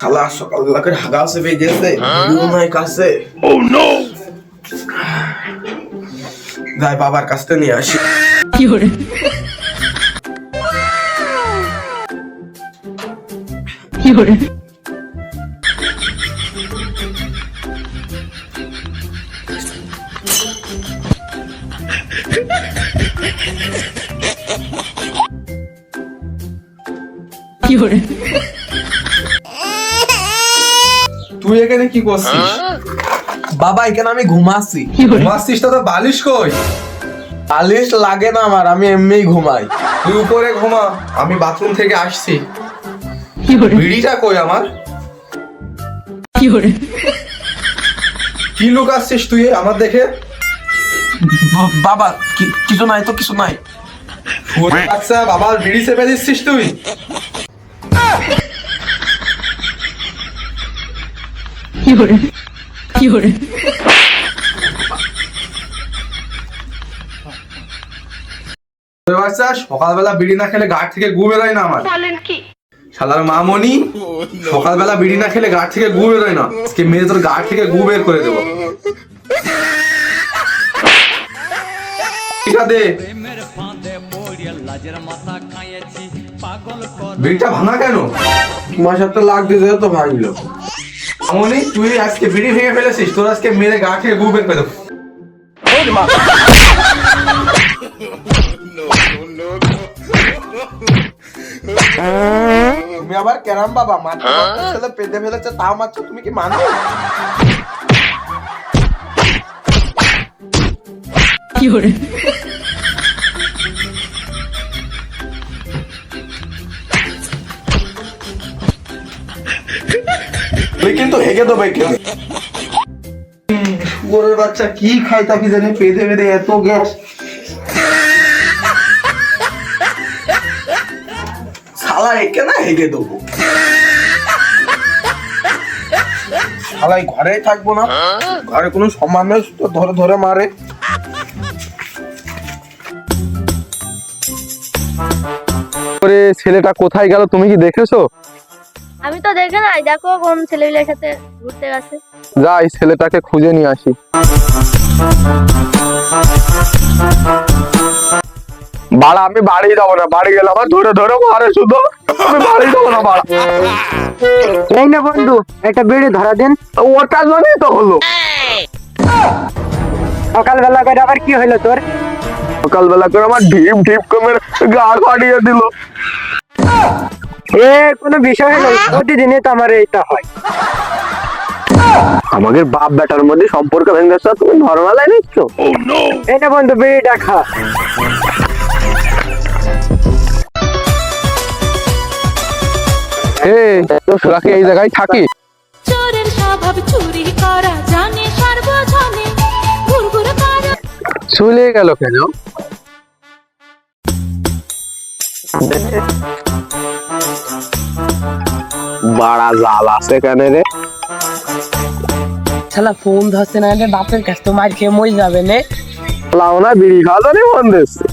খালা সকালবেলা করে হাগা আছে বেজেছে নাই কাছে। ও যাই বাবার কাছ থেকে নিয়ে আসি। তুই এখানে কি করছিস? বাবা এখানে আমি ঘুমাচ্ছি। ঘুমাচ্ছিস তো বালিশ কই? আলিশ লাগে না আমার আমি এমনিই ঘুমাই। তুই উপরে ঘুমা আমি বাথরুম থেকে আসছি। বিড়িটা কই আমার? কি লোক আসছিস তুই আমার দেখে? বাবা কি- কিছু নাই তো কিছু নাই। আচ্ছা বাবার বিড়ি চেপে দিচ্ছিস তুই তোর বাচ্চা সকালবেলা বিড়ি না খেলে গাড় থেকে গু বেরোয় না আমার। শালার মামনি সকালবেলা বিড়ি না খেলে গাড় থেকে গু বেরোয় না। আজকে মেয়ে তোর গাড় থেকে গু বের করে দেবো। ঠিক আছে বিড়িটা ভাঙা কেন? তোমার সাথে লাগতে তো ভাঙলো। মামনি তুই আজকে বিড়ি ভেঙে ফেলেছিস তোর আজকে মেরে গা থেকে গু বের করে দেবো। তুমি আবার কেরাম বাবা মাত্র ছেলে পেতে ফেলেছে তাও মাত্র তুমি কি মানো? তুই দেবে শুয়োরের বাচ্চা কি খাই তাকে জানি পেদে পেদে এত গ্যাস। শালা একে না হেগে দেবো। শালাই ঘরেই থাকব না। ঘরে কোনো সম্মান নেই ধরে ধরে মারে। ছেলেটা কোথায় গেল তুমি কি দেখেছ? আমি তো দেখে নাই দেখো কোন ছেলেগুলোর সাথে ঘুরতে গেছে। যাই ছেলেটাকে খুঁজে নিয়ে আসি। বাড়া আমি বাড়ি যাব না বাড়ি গেলে আমার ধরে ধরে মারে শুধু। আমি বাড়ি যাব না বাড়া। এই না বন্ধু একটা বিড়ি ধরা দিন। ওটার জন্যই তো হলো। সকালবেলা করে আবার কি হইল তোর? সকালবেলা করে আমার ঢিপ ঢিপ কমে গা ফাটিয়ে দিল। এ কোনো বিষয় হলো প্রতিদিনই তো আমার এইটা হয়। আমাদের বাপ বেটার মধ্যে সম্পর্ক ভেঙে আর তুমি নর্মাল নিচ্ছ? এই না বন্ধু বিড়িটা খা এই তোরা কি এই জায়গায় থাকি। চোরের স্বভাব চুরি করা জানে সর্বজনে। ঘুরঘুর করা চলে গেল কেন? বাড়া জাল আছে কেন রে। শালা ফোন ধরছে না রে বাপের কাছ তো মার খেয়ে মরে যাবে নে। বিড়ি খাওয়া জানি ফোন দিচ্ছে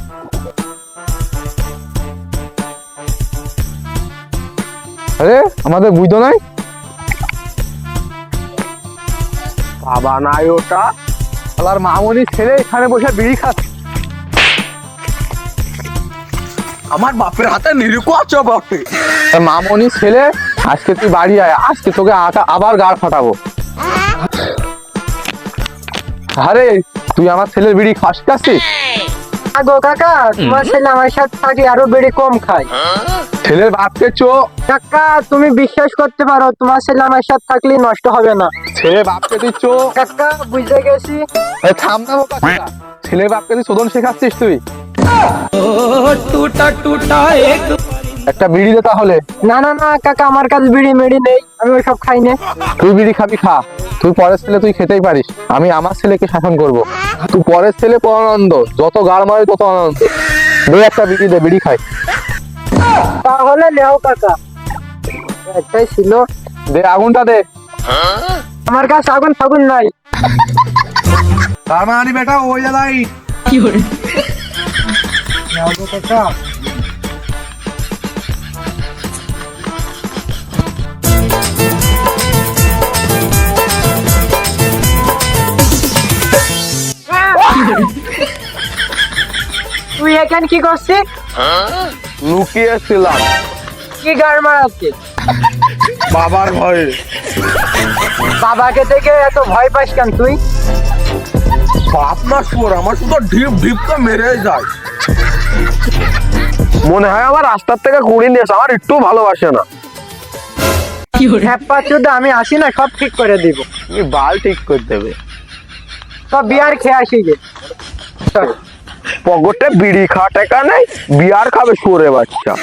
আরে আমাদের বুঝতো নাই? বাবা নাই ওটা। শালার মামনি ছেলে এখানে বসে বিড়ি খাচ্ছে। আমার বাপের হাতে নিরুকু আছে তা মামনি ছেলে আজকে তুই বাড়ি আয় আজকে তোকে আটা- আবার গাড় ফাটাবো। আরে তুই আমার ছেলের বিড়ি খাস গো কাকা তোমার ছেলে আমার সাথে থাকি আরও বিড়ি কম খায়। ছেলের বাপকে চো। কাকা তুমি বিশ্বাস করতে পারো তোমার ছেলে আমার সাথে থাকলে নষ্ট হবে না। ছেলের বাপকে তুই চো। কাকা বুঝতে গেছি। থাম না ছেলে। ছেলের বাপকে তুই শোধন শেখাচ্ছিস তুই। একটা বিড়ি দে তাহলে। না না না কাকা আমার কাছে বিড়ি মেড়ি নেই আমি ওই সব খাই না। তুই বিড়ি খাবি খা। তুই পরের ছেলে তুই খেতেই পারিস। আমি আমার ছেলেকে শাসন করব। তুই পরের ছেলে পর আনন্দ যত গাড় মারে তত আনন্দ দে একটা বিড়ি দে বিড়ি খাই। তাহলে লেও কাকা। একটাই ছিল। দে আগুনটা দে। আমার কাছে আগুন ফাগুন নাই। তার মানে বেটা ওই জ্বালাই তুই এখানে কি করছিস লুকিয়েছিলাম। কি গাড় মারাচ্ছিস বাবার ভয়ে। বাবাকে থেকে এত ভয় পাস কেন তুই? বাপ না শুয়োর আমার শুধু ঢিপ ঢিপ করে মেরে যায়। মনে হয় আমার রাস্তার থেকে কুড়ি নিয়েছে আমার একটু ভালোবাসে না। চুদা আমি আসি না সব ঠিক করে দিব। বাল ঠিক করে দেবে। সব বিয়ার খেয়ে আসি গে। চল। পকেটে বিড়ি খাট একা নেই বিয়ার খাবে সরে বাচ্চা।